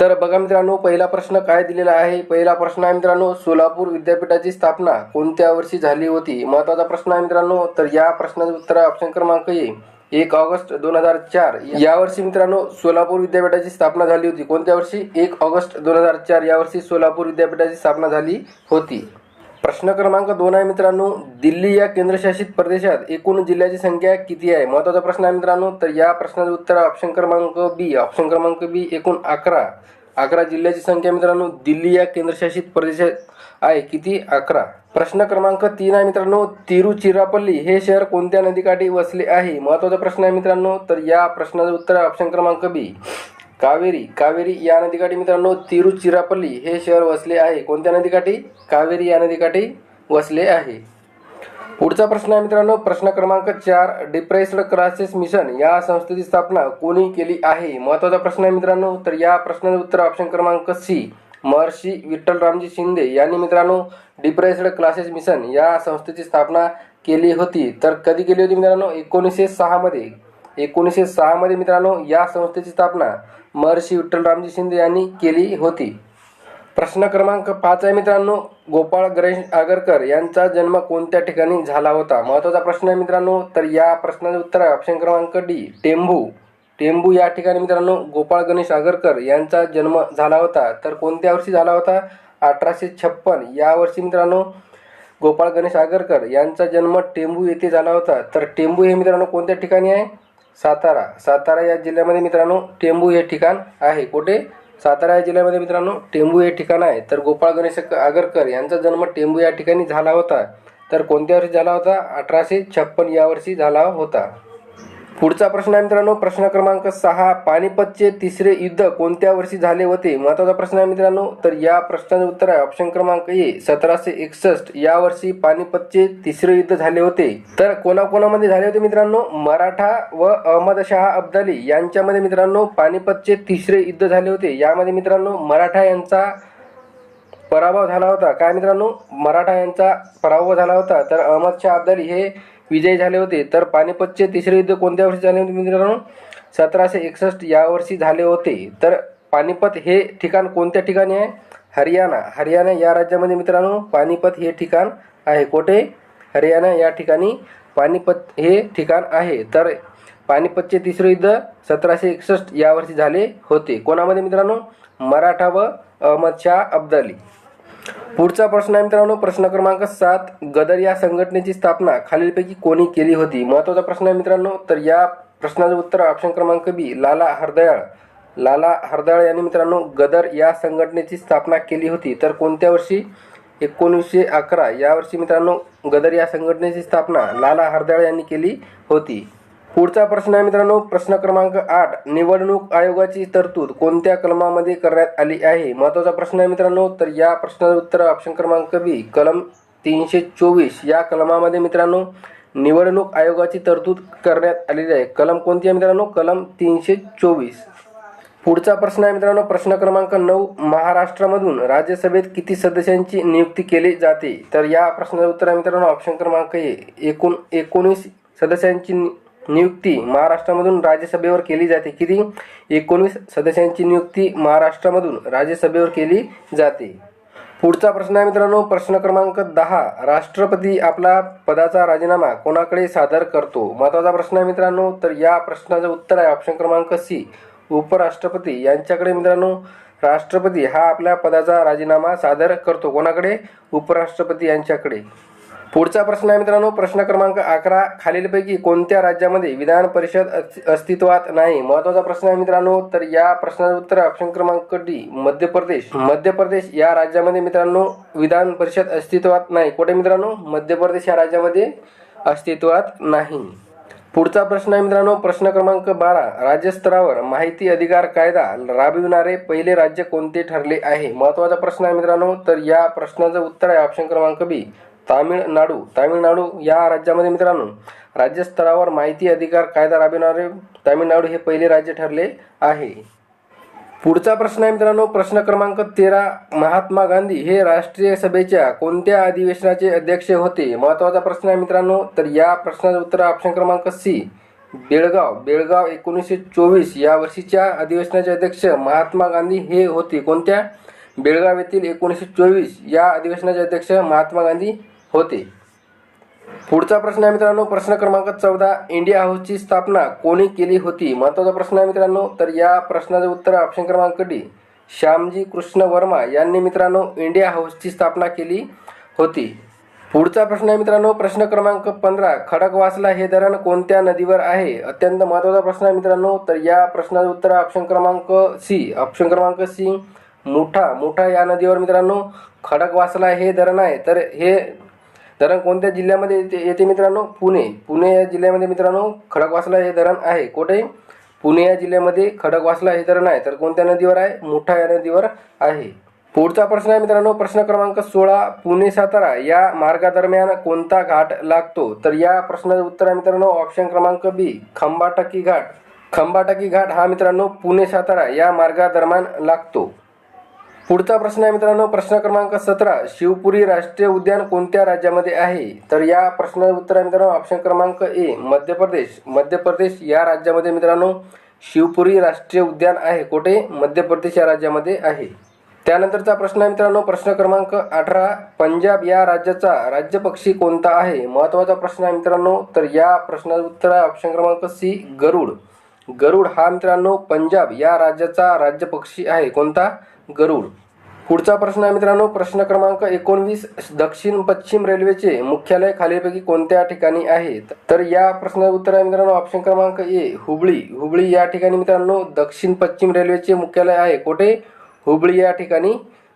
तर बघा मित्रांनो पहिला प्रश्न काय दिलेला आहे? पहिला प्रश्न आहे मित्रांनो सोलापूर विद्यापीठाची स्थापना कोणत्या वर्षी झाली होती? महत्त्वाचा प्रश्न आहे मित्रांनो तर या प्रश्नाचं उत्तर ऑप्शन क्रमांक ए. एक ऑगस्ट दोन हजार चार. या वर्षी मित्रांनो सोलापूर विद्यापीठाची स्थापना झाली होती. कोणत्या वर्षी? एक ऑगस्ट दोन हजार चार. या वर्षी सोलापूर विद्यापीठाची स्थापना झाली होती. प्रश्न क्रमांक दोन आहे मित्रांनो. दिल्ली या केंद्रशासित प्रदेशात एकूण जिल्ह्याची संख्या किती आहे? महत्त्वाचा प्रश्न आहे मित्रांनो. तर या प्रश्नाचं उत्तर ऑप्शन क्रमांक बी ऑप्शन क्रमांक बी एकूण अकरा. अकरा जिल्ह्याची संख्या मित्रांनो दिल्ली या केंद्रशासित प्रदेशात आहे किती? अकरा. प्रश्न क्रमांक तीन आहे मित्रांनो तिरुचिरापल्ली हे शहर कोणत्या नदीकाठी वसले आहे? महत्त्वाचा प्रश्न आहे मित्रांनो. तर या प्रश्नाचं उत्तर ऑप्शन क्रमांक बी कावेरी कावेरी या नदीकाठी मित्रांनो तिरुचिरापल्ली हे शहर वसले आहे. कोणत्या नदीकाठी? कावेरी या नदीकाठी वसले आहे. पुढचा प्रश्न आहे मित्रांनो प्रश्न क्रमांक चार डिप्रेस्ड क्लासेस मिशन या संस्थेची स्थापना कोणी केली आहे? महत्त्वाचा प्रश्न आहे मित्रांनो तर या प्रश्नाचे उत्तर ऑप्शन क्रमांक सी महर्षी विठ्ठलरामजी शिंदे यांनी मित्रांनो डिप्रेस्ड क्लासेस मिशन या संस्थेची स्थापना केली होती. तर कधी केली होती मित्रांनो? एकोणीसशे सहामध्ये एकोणीसशे सहामध्ये मित्रांनो या संस्थेची स्थापना महर्षी विठ्ठलरामजी शिंदे यांनी केली होती. प्रश्न क्रमांक पाच आहे मित्रांनो. गोपाळ गणेश आगरकर यांचा जन्म कोणत्या ठिकाणी झाला होता? महत्त्वाचा प्रश्न आहे मित्रांनो. तर या प्रश्नाचं उत्तर आहे ऑप्शन क्रमांक डी टेंभू टेंबू या ठिकाणी मित्रांनो गोपाळ गणेश आगरकर यांचा जन्म झाला होता. तर कोणत्या वर्षी झाला होता? अठराशे छप्पन. या वर्षी मित्रांनो गोपाळ गणेश आगरकर यांचा जन्म टेंबू येथे झाला होता. तर टेंबू हे मित्रांनो कोणत्या ठिकाणी आहे? सातारा. सातारा या जिल्ह्यामध्ये मित्रांनो टेंबू हे ठिकाण आहे. कुठे? सातारा या जिल्ह्यामध्ये मित्रांनो टेंबू हे ठिकाण आहे. तर गोपाळ गणेश आगरकर यांचा जन्म टेंबू या ठिकाणी झाला होता. तर कोणत्या वर्षी झाला होता? अठराशे छप्पन या वर्षी झाला होता. पुढचा प्रश्न आहे मित्रांनो. प्रश्न क्रमांक सहा पानिपतचे तिसरे युद्ध कोणत्या वर्षी झाले होते? महत्त्वाचा प्रश्न आहे मित्रांनो. तर या प्रश्नाचे उत्तर आहे ऑप्शन क्रमांक ए सतराशे एकसष्ट. या वर्षी पानिपतचे तिसरे युद्ध झाले होते. तर कोणाकोणामध्ये झाले होते मित्रांनो? मराठा व अहमदशहा अब्दाली यांच्यामध्ये मित्रांनो पानिपतचे तिसरे युद्ध झाले होते. यामध्ये मित्रांनो मराठा यांचा पराभव झाला होता. काय मित्रांनो? मराठा यांचा पराभव झाला होता. तर अहमदशहा अब्दाली हे विजयी झाले होते. तर पानिपतचे तिसरे युद्ध कोणत्या वर्षी झाले होते मित्रांनो? सतराशे एकसष्ट या वर्षी झाले होते. तर पानिपत हे ठिकाण कोणत्या ठिकाणी आहे? हरियाणा. हरियाणा या राज्यामध्ये मित्रांनो पानिपत हे ठिकाण आहे. कोठे? हरियाणा या ठिकाणी पानिपत हे ठिकाण आहे. तर पानिपतचे तिसरे युद्ध सतराशे एकसष्ट या वर्षी झाले होते. कोणामध्ये मित्रांनो? मराठा व अहमदशहा अब्दाली. पुढचा प्रश्न आहे मित्रांनो प्रश्न क्रमांक सात. गदर या संघटनेची स्थापना खालीलपैकी कोणी केली होती? महत्त्वाचा प्रश्न आहे मित्रांनो तर या प्रश्नाचं उत्तर ऑप्शन क्रमांक बी लाला हरदयाळ. लाला हरदयाळ यांनी मित्रांनो गदर या संघटनेची स्थापना केली होती. तर कोणत्या वर्षी? एकोणीसशे अकरा. या वर्षी मित्रांनो गदर या संघटनेची स्थापना लाला हरदयाळ यांनी केली होती. पुढचा प्रश्न आहे मित्रांनो प्रश्न क्रमांक आठ. निवडणूक आयोगाची तरतूद कोणत्या कलमामध्ये करण्यात आली आहे? महत्त्वाचा प्रश्न आहे मित्रांनो तर या प्रश्नाचं उत्तर ऑप्शन क्रमांक बी. कलम तीनशे चोवीस. या कलमामध्ये मित्रांनो निवडणूक आयोगाची तरतूद करण्यात आलेली आहे. कलम कोणती आहे मित्रांनो? कलम तीनशे चोवीस. पुढचा प्रश्न आहे मित्रांनो प्रश्न क्रमांक नऊ. महाराष्ट्रामधून राज्यसभेत किती सदस्यांची नियुक्ती केली जाते? तर या प्रश्नाचं उत्तर आहे मित्रांनो ऑप्शन क्रमांक ए. एकूण एकोणीस सदस्यांची नियुक्ती महाराष्ट्रामधून राज्यसभेवर केली जाते. किती? एकोणीस सदस्यांची नियुक्ती महाराष्ट्रामधून राज्यसभेवर केली जाते. पुढचा प्रश्न आहे मित्रांनो प्रश्न क्रमांक दहा. राष्ट्रपती आपला पदाचा राजीनामा कोणाकडे सादर करतो? महत्त्वाचा प्रश्न आहे मित्रांनो तर या प्रश्नाचं उत्तर आहे ऑप्शन क्रमांक सी उपराष्ट्रपती यांच्याकडे मित्रांनो राष्ट्रपती हा आपल्या पदाचा राजीनामा सादर करतो. कोणाकडे? उपराष्ट्रपती यांच्याकडे. पुढचा प्रश्न आहे मित्रांनो प्रश्न क्रमांक अकरा खालीलपैकी कोणत्या राज्यामध्ये विधान परिषद अस्तित्वात नाही? महत्त्वाचा प्रश्न आहे मित्रांनो तर या प्रश्नाचं उत्तर आहे ऑप्शन क्रमांक डी मध्य प्रदेश. मध्य प्रदेश या राज्यामध्ये मित्रांनो विधान परिषद अस्तित्वात नाही. कुठे मित्रांनो? मध्य प्रदेश या राज्यामध्ये अस्तित्वात नाही. पुढचा प्रश्न आहे मित्रांनो प्रश्न क्रमांक बारा. राज्यस्तरावर माहिती अधिकार कायदा राबविणारे पहिले राज्य कोणते ठरले आहे? महत्त्वाचा प्रश्न आहे मित्रांनो तर या प्रश्नाचं उत्तर आहे ऑप्शन क्रमांक बी. तामिळनाडू तामिळनाडू या राज्यामध्ये मित्रांनो राज्यस्तरावर माहिती अधिकार कायदा राबविणारे तामिळनाडू हे पहिले राज्य ठरले आहे. पुढचा प्रश्न आहे मित्रांनो प्रश्न क्रमांक तेरा महात्मा गांधी हे राष्ट्रीय सभेच्या कोणत्या अधिवेशनाचे अध्यक्ष होते? महत्त्वाचा प्रश्न आहे मित्रांनो तर या प्रश्नाचं उत्तर ऑप्शन क्रमांक सी बेळगाव. बेळगाव एकोणीसशे चोवीस या वर्षीच्या अधिवेशनाचे अध्यक्ष महात्मा गांधी हे होते. कोणत्या? बेळगाव येथील एकोणीसशे चोवीस या अधिवेशनाचे अध्यक्ष महात्मा गांधी होते. पुढचा प्रश्न आहे मित्रांनो प्रश्न क्रमांक चौदा इंडिया हाऊसची स्थापना कोणी केली होती? महत्त्वाचा प्रश्न आहे मित्रांनो तर या प्रश्नाचं उत्तर ऑप्शन क्रमांक डी. श्यामजी कृष्ण वर्मा यांनी मित्रांनो इंडिया हाऊसची स्थापना केली होती. पुढचा प्रश्न आहे मित्रांनो प्रश्न क्रमांक पंधरा खडकवासला हे धरण कोणत्या नदीवर आहे? अत्यंत महत्त्वाचा प्रश्न आहे मित्रांनो तर या प्रश्नाचं उत्तर ऑप्शन क्रमांक सी. ऑप्शन क्रमांक सी मुठा. मुठा या नदीवर मित्रांनो खडकवासला हे धरण आहे. तर हे धरण कोणत्या जिल्ह्यामध्ये येते? येते मित्रांनो पुणे. पुणे या जिल्ह्यामध्ये मित्रांनो खडकवासला हे धरण आहे. कुठे? पुणे या जिल्ह्यामध्ये खडकवासला हे धरण आहे. तर कोणत्या नदीवर आहे? मुठा या नदीवर आहे. पुढचा प्रश्न आहे मित्रांनो प्रश्न क्रमांक सोळा पुणे सातारा. या मार्गादरम्यान कोणता घाट लागतो? तर या प्रश्नाचं उत्तर आहे मित्रांनो ऑप्शन क्रमांक बी खंबाटकी घाट. खंबाटकी घाट हा मित्रांनो पुणे सातारा या मार्गादरम्यान लागतो. पुढचा प्रश्न आहे मित्रांनो प्रश्न क्रमांक सतरा. शिवपुरी राष्ट्रीय उद्यान कोणत्या राज्यामध्ये आहे? तर या प्रश्नाचे उत्तर आहे मित्रांनो ऑप्शन क्रमांक ए मध्य प्रदेश. मध्य प्रदेश या राज्यामध्ये मित्रांनो शिवपुरी राष्ट्रीय उद्यान आहे. कुठे? मध्य प्रदेश या राज्यामध्ये आहे. त्यानंतरचा प्रश्न आहे मित्रांनो प्रश्न क्रमांक अठरा. पंजाब या राज्याचा राज्य पक्षी कोणता आहे? महत्त्वाचा प्रश्न आहे मित्रांनो तर या प्रश्नाचं उत्तर आहे ऑप्शन क्रमांक सी गरुड. गरुड हा मित्रांनो पंजाब या राज्याचा राज्य पक्षी आहे. कोणता? गरुड. पुढचा प्रश्न आहे मित्रांनो प्रश्न क्रमांक एकोणवीस दक्षिण पश्चिम रेल्वेचे मुख्यालय खालीलपैकी कोणत्या ठिकाणी आहेत? तर या प्रश्नाचं उत्तर आहे मित्रांनो ऑप्शन क्रमांक ए हुबळी. हुबळी या ठिकाणी मित्रांनो दक्षिण पश्चिम रेल्वेचे मुख्यालय आहे. कुठे? हुबळी या ठिकाणी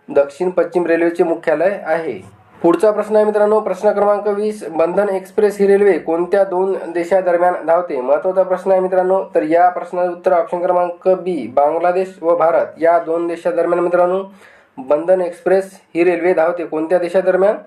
दक्षिण पश्चिम रेल्वेचे मुख्यालय आहे. पुढचा प्रश्न आहे मित्रांनो प्रश्न क्रमांक वीस बंधन एक्सप्रेस ही रेल्वे कोणत्या दोन देशादरम्यान धावते? महत्त्वाचा प्रश्न आहे मित्रांनो तर या प्रश्नाचं उत्तर ऑप्शन क्रमांक बी बांगलादेश व भारत. या दोन देशादरम्यान मित्रांनो बंधन एक्सप्रेस ही रेल्वे धावते. कोणत्या देशादरम्यान?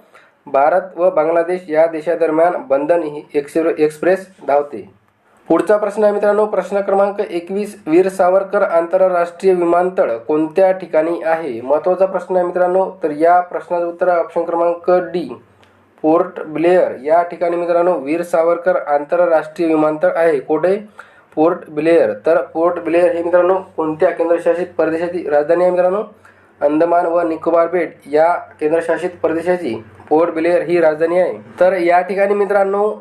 भारत व बांगलादेश या देशादरम्यान बंधन ही एक्स- एक्सप्रेस धावते. पुढचा प्रश्न आहे मित्रांनो प्रश्न क्रमांक एकवीस वीर सावरकर आंतरराष्ट्रीय विमानतळ कोणत्या ठिकाणी आहे? महत्त्वाचा प्रश्न आहे मित्रांनो तर या प्रश्नाचं उत्तर ऑप्शन क्रमांक डी. पोर्ट ब्लेअर. या ठिकाणी मित्रांनो वीर सावरकर आंतरराष्ट्रीय विमानतळ आहे. कुठे? पोर्ट ब्लेअर. तर पोर्ट ब्लेअर हे मित्रांनो कोणत्या केंद्रशासित प्रदेशाची राजधानी आहे मित्रांनो? अंदमान व निकोबार बेट. या केंद्रशासित प्रदेशाची पोर्ट ब्लेअर ही राजधानी आहे. तर या ठिकाणी मित्रांनो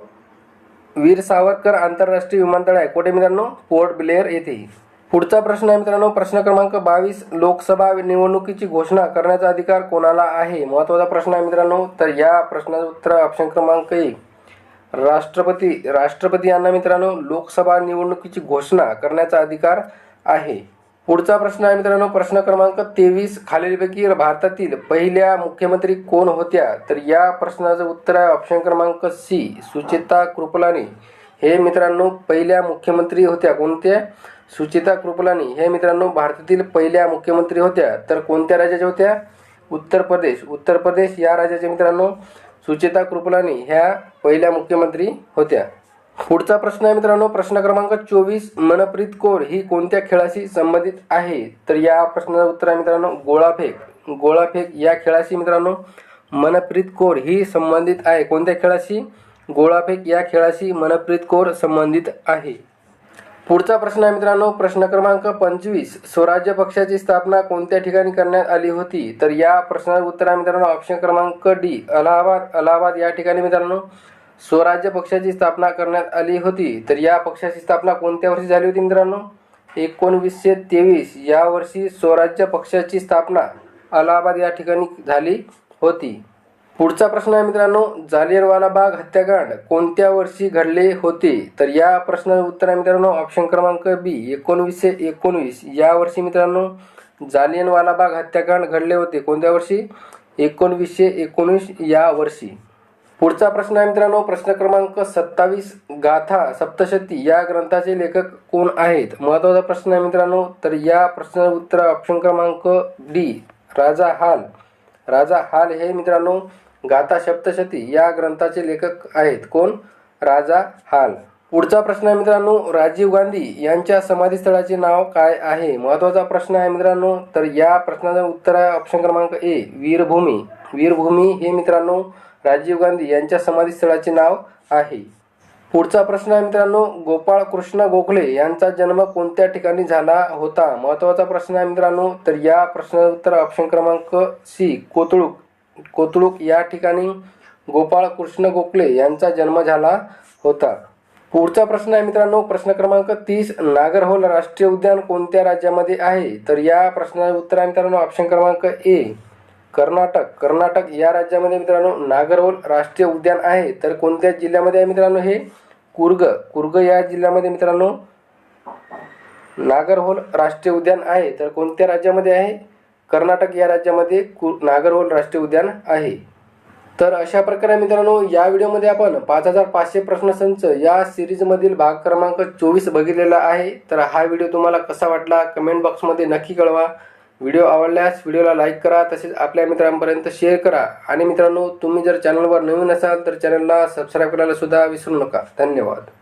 वीर सावरकर आंतरराष्ट्रीय विमानतळ आहे. कोठे मित्रांनो? पोर्ट ब्लेअर येथे. पुढचा प्रश्न आहे मित्रांनो प्रश्न क्रमांक बावीस लोकसभा निवडणुकीची घोषणा करण्याचा अधिकार कोणाला आहे? महत्त्वाचा प्रश्न आहे मित्रांनो तर या प्रश्नाचं उत्तर ऑप्शन क्रमांक एक. राष्ट्रपती राष्ट्रपती यांना मित्रांनो लोकसभा निवडणुकीची घोषणा करण्याचा अधिकार आहे. पुढचा प्रश्न आहे मित्रांनो प्रश्न क्रमांक तेवीस खालीलपैकी भारतातील पहिल्या मुख्यमंत्री कोण होत्या? तर या प्रश्नाचं उत्तर आहे ऑप्शन क्रमांक सी सुचिता कृपलानी. हे मित्रांनो पहिल्या मुख्यमंत्री होत्या. कोणत्या सुचिता कृपलानी. हे मित्रांनो भारतातील पहिल्या मुख्यमंत्री होत्या. तर कोणत्या राज्याच्या होत्या? उत्तर प्रदेश. उत्तर प्रदेश या राज्याचे मित्रांनो सुचिता कृपलानी ह्या पहिल्या मुख्यमंत्री होत्या. पुढचा प्रश्न आहे मित्रांनो प्रश्न क्रमांक चोवीस मनप्रीत कौर ही कोणत्या खेळाशी संबंधित आहे? तर या प्रश्नाचं उत्तर आहे मित्रांनो गोळाफेक. गोळाफेक या खेळाशी मित्रांनो मनप्रीत कौर ही संबंधित आहे. कोणत्या खेळाशी? गोळाफेक या खेळाशी मनप्रीत कौर संबंधित आहे. पुढचा प्रश्न आहे मित्रांनो प्रश्न क्रमांक पंचवीस. स्वराज्य पक्षाची स्थापना कोणत्या ठिकाणी करण्यात आली होती? तर या प्रश्नाचं उत्तर आहे मित्रांनो ऑप्शन क्रमांक डी अलाहाबाद. अलाहाबाद या ठिकाणी मित्रांनो स्वराज्य पक्षाची स्थापना करण्यात आली होती. तर या पक्षाची स्थापना कोणत्या वर्षी झाली होती मित्रांनो? एकोणवीसशे तेवीस या वर्षी स्वराज्य पक्षाची स्थापना अलाहाबाद या ठिकाणी झाली होती. पुढचा प्रश्न आहे मित्रांनो जालियनवाला बाग हत्याकांड कोणत्या वर्षी घडले होते? तर या प्रश्नाचं उत्तर आहे मित्रांनो ऑप्शन क्रमांक बी एकोणवीसशे एकोणवीस. या वर्षी मित्रांनो जालियनवाला बाग हत्याकांड घडले होते कोणत्या वर्षी? एकोणवीसशे एकोणीस या वर्षी. पुढचा प्रश्न आहे मित्रांनो प्रश्न क्रमांक सत्तावीस गाथा सप्तशती. या ग्रंथाचे लेखक कोण आहेत? महत्त्वाचा प्रश्न आहे मित्रांनो तर या प्रश्न उत्तर ऑप्शन क्रमांक डी राजा हाल. राजा हाल हे मित्रांनो गाथा सप्तशती या ग्रंथाचे लेखक आहेत. कोण? राजा हाल. पुढचा प्रश्न आहे मित्रांनो राजीव गांधी यांच्या समाधीस्थळाचे नाव काय आहे? महत्त्वाचा प्रश्न आहे मित्रांनो तर या प्रश्नाचं उत्तर आहे ऑप्शन क्रमांक ए वीरभूमी. वीरभूमी हे मित्रांनो राजीव गांधी यांच्या समाधीस्थळाचे नाव आहे. पुढचा प्रश्न आहे मित्रांनो गोपाळ कृष्ण गोखले यांचा जन्म कोणत्या ठिकाणी झाला होता? महत्त्वाचा प्रश्न आहे मित्रांनो तर या प्रश्नाचं उत्तर ऑप्शन क्रमांक सी कोतळूक. कोतळूक या ठिकाणी गोपाळ कृष्ण गोखले यांचा जन्म झाला होता. पुढचा प्रश्न आहे मित्रांनो प्रश्न क्रमांक तीस नागरहोल राष्ट्रीय उद्यान कोणत्या राज्यामध्ये आहे? तर या प्रश्नाचे उत्तर आहे मित्रांनो ऑप्शन क्रमांक ए कर्नाटक कर्नाटक या राज्यामध्ये मित्रांनो नागरहोल राष्ट्रीय उद्यान आहे. तर कोणत्या जिल्ह्यामध्ये आहे मित्रांनो हे? कुर्ग कुर्ग या जिल्ह्यामध्ये मित्रांनो नागरहोल राष्ट्रीय उद्यान आहे. तर कोणत्या राज्यामध्ये आहे? कर्नाटक या राज्यामध्ये कु नागरहोल राष्ट्रीय उद्यान आहे. तर अशा प्रकारे मित्रांनो या व्हिडिओमध्ये आपण पाच हजार पाचशे प्रश्नसंच या सिरीजमधील भाग क्रमांक चोवीस बघितलेला आहे. तर हा व्हिडिओ तुम्हाला कसा वाटला? कमेंट बॉक्समध्ये नक्की कळवा. व्हिडिओ आवडल्यास व्हिडिओला लाईक करा तसेच आपल्या मित्रांपर्यंत शेअर करा. आणि मित्रांनो तुम्ही जर चॅनलवर नवीन असाल तर चॅनलला सबस्क्राईब करायला सुद्धा विसरू नका. धन्यवाद.